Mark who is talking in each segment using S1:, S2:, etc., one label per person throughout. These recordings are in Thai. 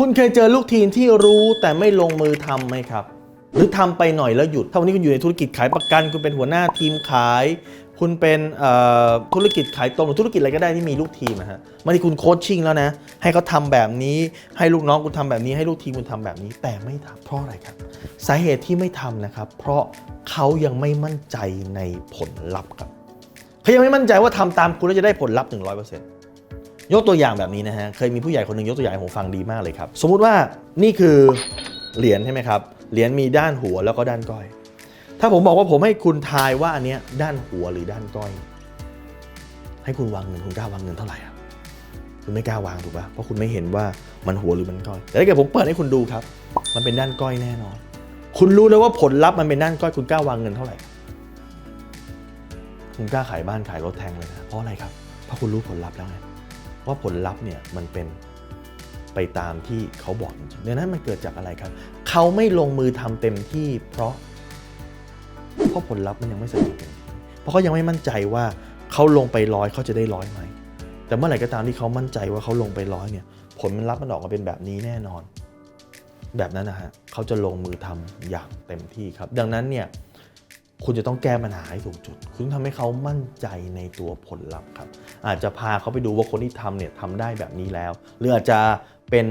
S1: คุณเคยเจอลูกทีมที่รู้แต่ไม่ลงมือทำไหมครับ หรือทำไปหน่อยแล้วหยุด ถ้าวันนี้คุณอยู่ในธุรกิจขายประกัน คุณเป็นหัวหน้าทีมขาย คุณเป็นธุรกิจขายตรงหรือธุรกิจอะไรก็ได้ที่มีลูกทีมนะฮะบางทีคุณโคชชิ่งแล้วนะ ให้เขาทำแบบนี้ให้ลูกน้องคุณทำแบบนี้ ให้ลูกทีมคุณทำแบบนี้ แต่ไม่ทำเพราะอะไรครับ สาเหตุที่ไม่ทำนะครับ เพราะเขายังไม่มั่นใจในผลลัพธ์ครับเขายังไม่มั่นใจว่าทำตามคุณแล้วจะได้ผลลัพธ์100% ยกตัวอย่างแบบนี้นะฮะ เคยมีผู้ใหญ่คนหนึ่งยกตัวอย่างให้ผมฟังดีมากเลยครับ สมมุติว่านี่คือเหรียญใช่ไหมครับ เหรียญมีด้านหัวแล้วก็ด้านก้อย ถ้าผมบอกว่าผมให้คุณทายว่าอันเนี้ยด้านหัวหรือด้านก้อย ให้คุณวางเงินคุณกล้าวางเงินเท่าไหร่อะคุณไม่กล้าวางถูกปะเพราะคุณไม่เห็นว่ามันหัวหรือมันก้อย แต่ถ้าเกิดผมเปิดให้คุณดูครับ มันเป็นด้านก้อยแน่นอน คุณรู้แล้วว่าผลลัพธ์มันเป็นด้านก้อยคุณกล้าวางเงินเท่าไหร่ คุณกล้าขายบ้านขายรถแทงเลยนะ เพราะอะไรครับ เพราะคุณรู้ผลลัพธ์แล้วไง ว่าผลลัพธ์เนี่ยมันเป็นไปตามที่เขาบอกจริงๆดังนั้นมันเกิดจากอะไรครับ เขาไม่ลงมือทำเต็มที่ เพราะเพราะผลลัพธ์มันยังไม่สมบูรณ์เพราะเขายังไม่มั่นใจว่าเขาลงไปร้อยเขาจะได้ร้อยไหมแต่เมื่อไหร่ก็ตามที่เขามั่นใจว่าเขาลงไปร้อยเนี่ย ผลมันลัพธ์มันออกมาเป็นแบบนี้แน่นอน แบบนั้นนะฮะเขาจะลงมือทำอย่างเต็มที่ครับ ดังนั้นเนี่ย คุณจะต้องแก้ปัญหาให้ถูกจุด คุณต้องทำให้เขามั่นใจในตัวผลลัพธ์ครับ อาจจะพาเขาไปดูว่าคนที่ทำเนี่ยทำได้แบบนี้แล้ว หรืออาจจะเป็น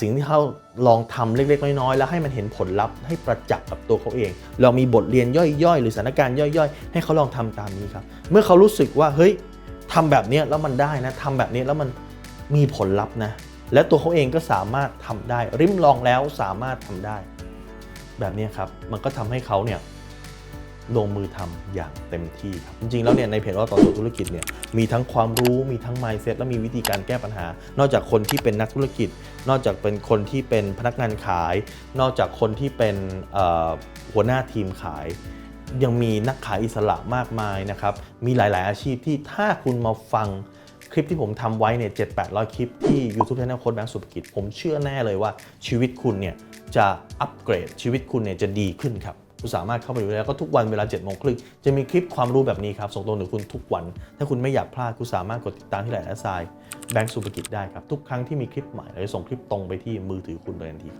S1: สิ่งที่เขาลองทำเล็ก ๆ น้อยๆแล้วให้มันเห็นผลลัพธ์ให้ประจักษ์กับตัวเขาเองเรามีบทเรียนย่อยๆ หรือสถานการณ์ย่อยๆ ให้เขาลองทำตามนี้ครับ เมื่อเขารู้สึกว่าเฮ้ยทำแบบนี้แล้วมันได้นะทำแบบนี้แล้วมันมีผลลัพธ์นะ และตัวเขาเองก็สามารถทำได้ ริมลองแล้วสามารถทำได้ แบบนี้ครับ มันก็ทำให้เขาเนี่ย ลงมือทำอย่างเต็มที่ครับ จริงๆ แล้วเนี่ยในเพจว่าต่อตัวธุรกิจเนี่ยมีทั้งความรู้มีทั้ง mindset และมีวิธีการแก้ปัญหา นอกจากคนที่เป็นนักธุรกิจ นอกจากเป็นคนที่เป็นพนักงานขาย นอกจากคนที่เป็นหัวหน้าทีมขาย ยังมีนักขายอิสระมากมายนะครับ มีหลาย ๆ อาชีพที่ถ้าคุณมาฟังคลิปที่ผมทำไว้เนี่ยเจ็ดแปดร้อยคลิปที่ YouTube Channel โค้ดแบงค์สุภกิจ ผมเชื่อแน่เลยว่าชีวิตคุณเนี่ยจะอัปเกรดชีวิตคุณเนี่ยจะดีขึ้นครับ คุณสามารถเข้าไปดูได้แล้วก็ทุกวันเวลา7จ็ดโมงครึ่งจะมีคลิปความรู้แบบนี้ครับส่งตรงถึงคุณทุกวัน ถ้าคุณไม่อยากพลาดคุณสามารถกดติดตามที่ไลน์แอสไซแบงก์สุภกิจได้ครับทุกครั้งที่มีคลิปใหม่เราจะส่งคลิปตรงไปที่มือถือคุณโดยทันที